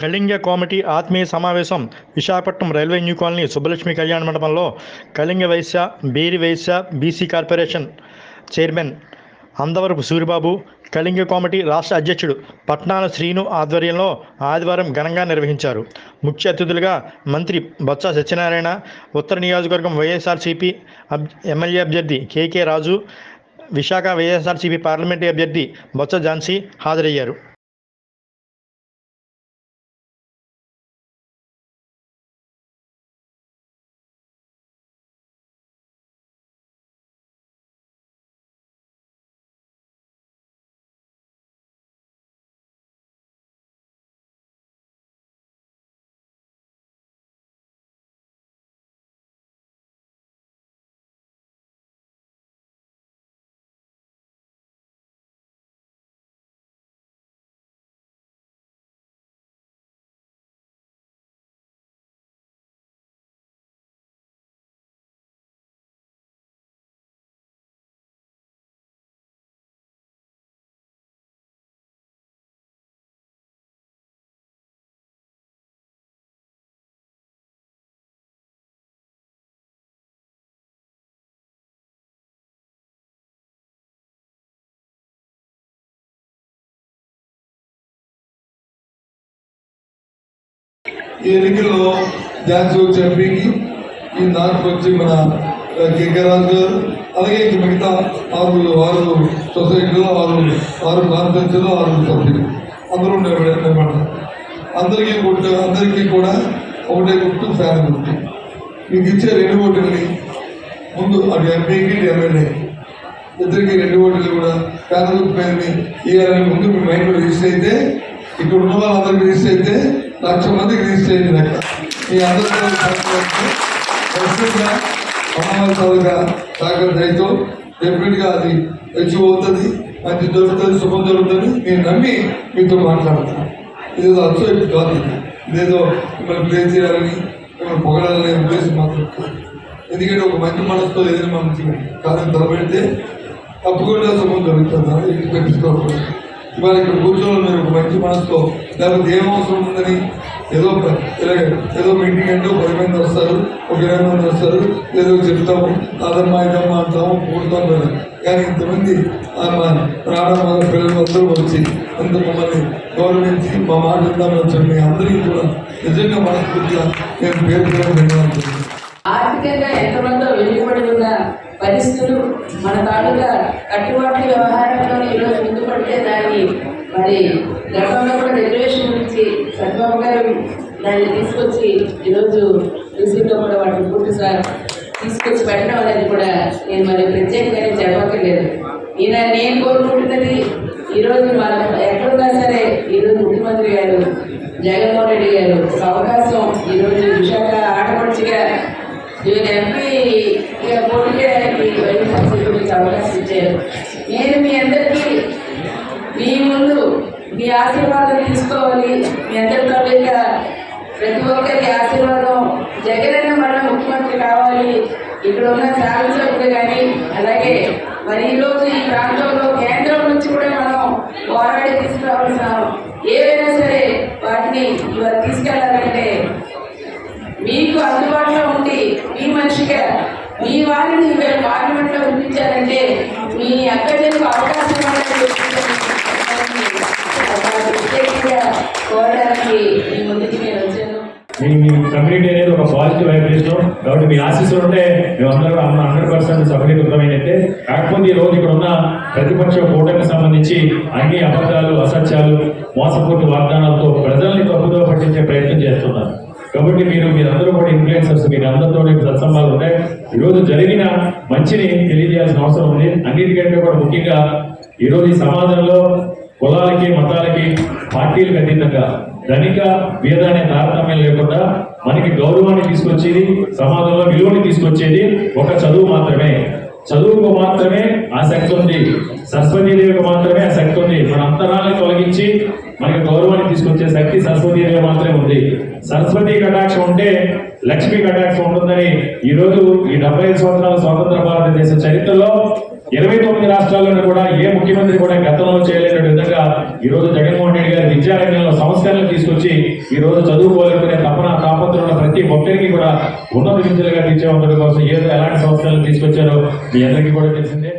కళింగ కోమటి ఆత్మీయ సమావేశం Visakhapatnam railway new colony Subbalakshmi కళ్యాణ మండపంలో Kalinga Vysya బీరి Vysya BC corporation chairman Andavarapu Suribabu Kalinga Komati రాష్ట్ర అధ్యక్షుడు పట్నాల శ్రీను ఆధ్వర్యంలో ఆదివారం ఘనంగా నిర్వహించారు. ముఖ్య అతిథులుగా మంత్రి బొత్స సత్యనారాయణ ఉత్తర నియోజకవర్గం వైఎస్ఆర్సీపీ అబ్ ఎమ్మెల్యే అభ్యర్థి KK Raju Visakha YSRCP parliamentary అభ్యర్థి బొత్స ఝాన్సీ హాజరయ్యారు. ఈ ఎన్నికల్లో ఝాన్సీ వచ్చి ఎంపీకి ఈ నార్త్ వచ్చి మన కేకరాజు గారు అలాగే ఇంక మిగతా ఆరు ఆరు సొసైటీలో ఆరు ఆరు కాన్ఫరెన్స్లో ఆరు సభ్యులు. అందరూ నిలబడ- అందరికీ గుర్తు అందరికీ కూడా ఒకటే గుర్తు ఫ్యాన్ గుర్తు. మీకు ఇచ్చే రెండు ఓటుల్ని ముందు అటు ఎంపీకి ఎమ్మెల్యే. ఇద్దరికి రెండు ఓట్లు కూడా ఫ్యాన్ గుర్తు పేరుని ఇవ్వాలని ముందు మీ మైండ్లో రిజిస్టర్ అయితే ఇక్కడ ఉన్న వాళ్ళందరికీ రిజిస్టర్ అయితే లక్ష మందికి రిజిస్టర్ చేయండి లెక్క మీ అందరికీ ఖచ్చితంగా అమ్మవారి చదువుగా సాగర్ దయతో డెఫినెట్గా అది వచ్చి పోతుంది మంచి దొరుకుతుంది శుభం దొరుకుతుంది నేను నమ్మి మీతో మాట్లాడుతాను. ఇదేదో అచ్చోటి కాదు ఇదేదో మిమ్మల్ని ప్లే చేయాలని మిమ్మల్ని పొగడాలనే ఉద్దేశం మాత్రం కాదు. ఎందుకంటే ఒక మంచి మనసుతో ఏదైనా మనం కాదని తలబెడితే తప్పకుండా శుభం దొరుకుతుంది అది ఇంటికి పెట్టుకోకూడదు ఇవాళ ఇక్కడ కూర్చోవాలి మీరు ఒక మంచి మనసుతో. లేకపోతే ఏం అవసరం ఉందని ఏదో ఏదో మీటింగ్ అంటే ఒక పది మంది వస్తారు ఒక ఇరవై మంది వస్తారు. ఏదో చెప్తాము. అదమ్మా ఇదమ్మా అంటాము కూడతాం కదా. కానీ ఇంతమంది రావడం మా పిల్లలు అందరూ వచ్చి అంత మమ్మల్ని గౌరవించి మా మాట విందామని వచ్చి మీ అందరికీ కూడా నిజంగా మనస్ఫూర్తిగా నేను పేరు పేరు ధన్యవాదాలు ఆర్థికంగా ఎంతమందో వెనుకబడి ఉన్న పరిస్థితులు మన తాలూకా కట్టుబాట్ల వ్యవహారంలో ఈరోజు ముందు పడితే దాన్ని మరి గతంలో కూడా రిజర్వేషన్ గురించి సత్యబాబు గారు దాన్ని తీసుకొచ్చి ఈరోజు రిసీవ్లో కూడా వాటిని పూర్తి సార్ తీసుకొచ్చి పెట్టడం అనేది కూడా నేను మరి ప్రత్యేకంగానే చెప్పక్కర్లేదు. ఈయన నేను కోరుకుంటున్నది ఈరోజు మనం ఎక్కడున్నా సరే ఈరోజు ముఖ్యమంత్రి గారు జగన్మోహన్ రెడ్డి గారు ఒక అవకాశం ఈరోజు విశాఖ ఆడపడుచుగా ఈయన ఎంపీ ఇక పోటీ చేయడానికి వైఎస్ఆర్సీపీ గురించి అవకాశం ఇచ్చారు నేను మీ అందరికీ మీ ముందు మీ ఆశీర్వాదం తీసుకోవాలి. మీ అందరితో ప్రతి ఒక్కరికి ఆశీర్వాదం. జగనన్న మన ముఖ్యమంత్రి కావాలి. ఇక్కడ ఉన్న శాసనసభ్యులు కానీ అలాగే మరి ఈరోజు ఈ ప్రాంతంలో కేంద్రం నుంచి కూడా మనం పోరాడి తీసుకురావాల్సిన ఏవైనా సరే వాటిని ఇవాళ తీసుకెళ్ళాలంటే మీకు అందుబాటులో ఉండి మీ మనిషిగా మీ వారిని మీరు పార్లమెంట్లో మీ అక్కడికి అవకాశం కోరడానికి మీ నేను వచ్చాను. మీ మీ కమ్యూనిటీ అనేది ఒక పాజిటివ్ వైబ్రేషన్ కాబట్టి మీ ఆశీస్సులు ఉంటే మేమందరూ హండ్రెడ్ పర్సెంట్ సఫలీకృతమైనట్టే కాకపోతే ఈ రోజు ఇక్కడ ఉన్న ప్రతిపక్ష కూటమికి సంబంధించి అన్ని అబద్ధాలు అసత్యాలు మోసపూర్తి వాగ్దానాలతో ప్రజల్ని తప్పుదో పట్టించే ప్రయత్నం చేస్తున్నారు. కాబట్టి మీరు మీరందరూ కూడా ఇన్ఫ్లుయెన్సర్స్ మీరు అందరితో సత్సంబాలు ఉంటాయి. ఈరోజు జరిగిన మంచిని తెలియజేయాల్సిన అవసరం ఉంది. అన్నిటికంటే కూడా ముఖ్యంగా ఈరోజు ఈ సమాజంలో కులాలకి మతాలకి పార్టీలకు అతీతంగా ధనిక పేద అనే తారతమ్యం లేకుండా మనకి గౌరవాన్ని తీసుకొచ్చేది సమాజంలో విలువని తీసుకొచ్చేది ఒక చదువు మాత్రమే. చదువుకు మాత్రమే ఆ ఉంది. సరస్వతీదేవికి మాత్రమే ఆ శక్తి ఉంది. మన అంతరాలను తొలగించి మనకి గౌరవాన్ని తీసుకొచ్చే శక్తి సరస్వతీదేవి మాత్రమే ఉంది. సరస్వతి కటాక్షం ఉంటే లక్ష్మీ కటాక్షం ఉంటుందని ఈ రోజు ఈ డెబ్బై ఐదు సంవత్సరాల స్వాతంత్ర భారతదేశ చరిత్రలో ఇరవై తొమ్మిది రాష్ట్రాల్లోనూ కూడా ఏ ముఖ్యమంత్రి కూడా గతంలో చేయలేని విధంగా ఈ రోజు జగన్మోహన్ రెడ్డి గారి విద్యారంగంలో సంస్కరణలు తీసుకొచ్చి ఈ రోజు చదువుకోవాలనుకునే తపన తాపత్రం ఉన్న ప్రతి ఒక్కరికి కూడా ఉన్నత విద్యలుగా తీర్చేవంతుల కోసం ఏదో ఎలాంటి సంస్కరణలు తీసుకొచ్చారో మీ అందరికీ కూడా తెలిసిందే.